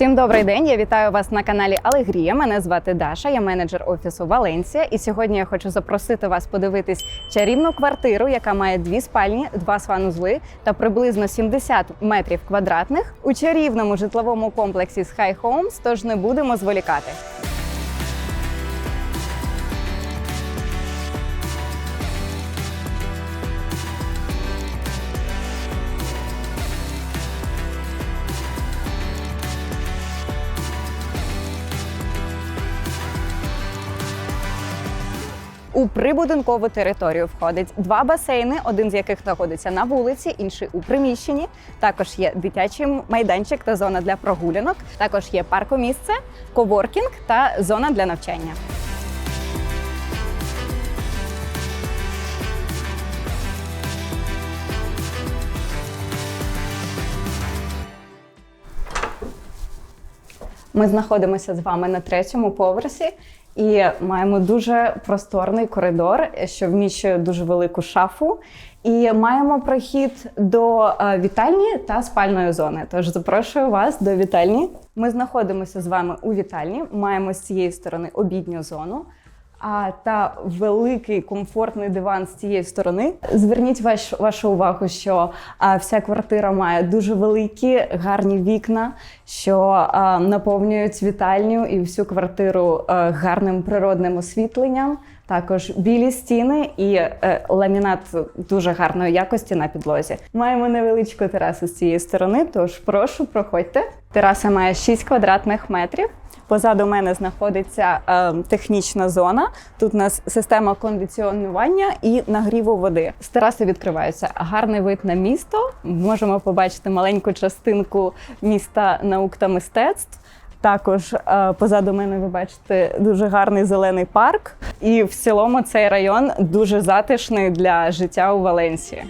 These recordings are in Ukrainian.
Всім добрий день. Я вітаю вас на каналі Алегрія. Мене звати Даша, я менеджер офісу Валенсія. І сьогодні я хочу запросити вас подивитись чарівну квартиру, яка має дві спальні, два санузли та приблизно 70 метрів квадратних у чарівному житловому комплексі Sky Homes, Тож не будемо зволікати. У прибудинкову територію входить два басейни, один з яких знаходиться на вулиці, інший у приміщенні. Також є дитячий майданчик та зона для прогулянок. Також є паркомісце, коворкінг та зона для навчання. Ми знаходимося з вами на третьому поверсі і маємо дуже просторний коридор, що вміщує дуже велику шафу. І маємо прохід до е, вітальні та спальної зони. Тож запрошую вас до вітальні. Ми знаходимося з вами у вітальні. Маємо з цієї сторони обідню зону. А та великий комфортний диван з цієї сторони. Зверніть ваш, вашу увагу, що а, вся квартира має дуже великі гарні вікна, що а, наповнюють вітальню і всю квартиру а, гарним природним освітленням. Також білі стіни і е, ламінат дуже гарної якості на підлозі. Маємо невеличку терасу з цієї сторони, тож прошу, проходьте. Тераса має 6 квадратних метрів. Позаду мене знаходиться е, технічна зона. Тут у нас система кондиціонування і нагріву води. З тераси відкривається гарний вид на місто. Можемо побачити маленьку частинку міста наук та мистецтв. Також е, позаду мене ви бачите дуже гарний зелений парк. І в цілому цей район дуже затишний для життя у Валенсії.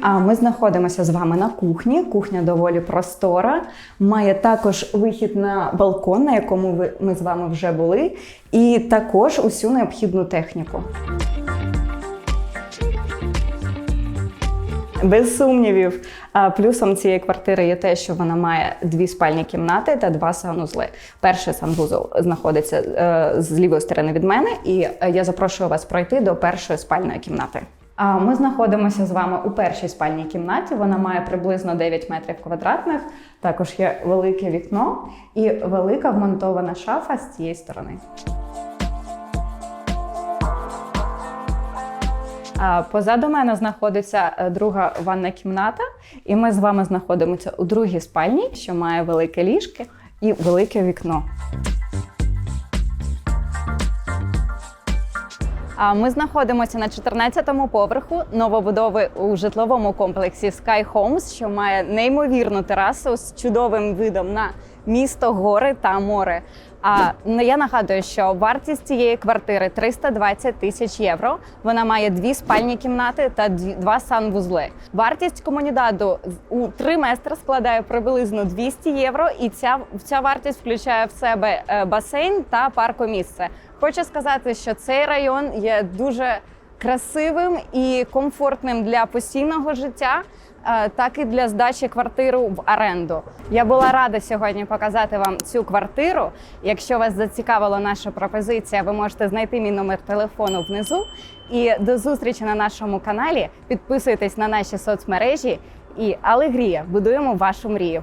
А ми знаходимося з вами на кухні. Кухня доволі простора. Має також вихід на балкон, на якому ми з вами вже були, і також усю необхідну техніку. Без сумнівів, плюсом цієї квартири є те, що вона має дві спальні кімнати та два санузли. Перший санвузол знаходиться е, з лівої сторони від мене, і е, я запрошую вас пройти до першої спальної кімнати. Ми знаходимося з вами у першій спальній кімнаті. Вона має приблизно 9 метрів квадратних. Також є велике вікно і велика вмонтована шафа з цієї сторони. Позаду мене знаходиться е, друга ванна кімната, і ми з вами знаходимося у другій спальні, що має велике ліжко і велике вікно. Ми знаходимося на 14-му поверху новобудови у житловому комплексі Sky Homes, що має неймовірну терасу з чудовим видом на місто, гори та море. А ну, я нагадую, що вартість цієї квартири 320 тисяч євро. Вона має дві спальні кімнати та два санвузли. Вартість комунідаду у у триместр складає приблизно 200 євро, і ця, ця вартість включає в себе е, басейн та паркомісце. Хочу сказати, що цей район є дуже красивим і комфортним для постійного життя, е, так і для здачі квартиру в оренду. Я була рада сьогодні показати вам цю квартиру. Якщо вас зацікавила наша пропозиція, ви можете знайти мій номер телефону внизу. І до зустрічі на нашому каналі. Підписуйтесь на наші соцмережі і Алегрія. Будуємо вашу мрію.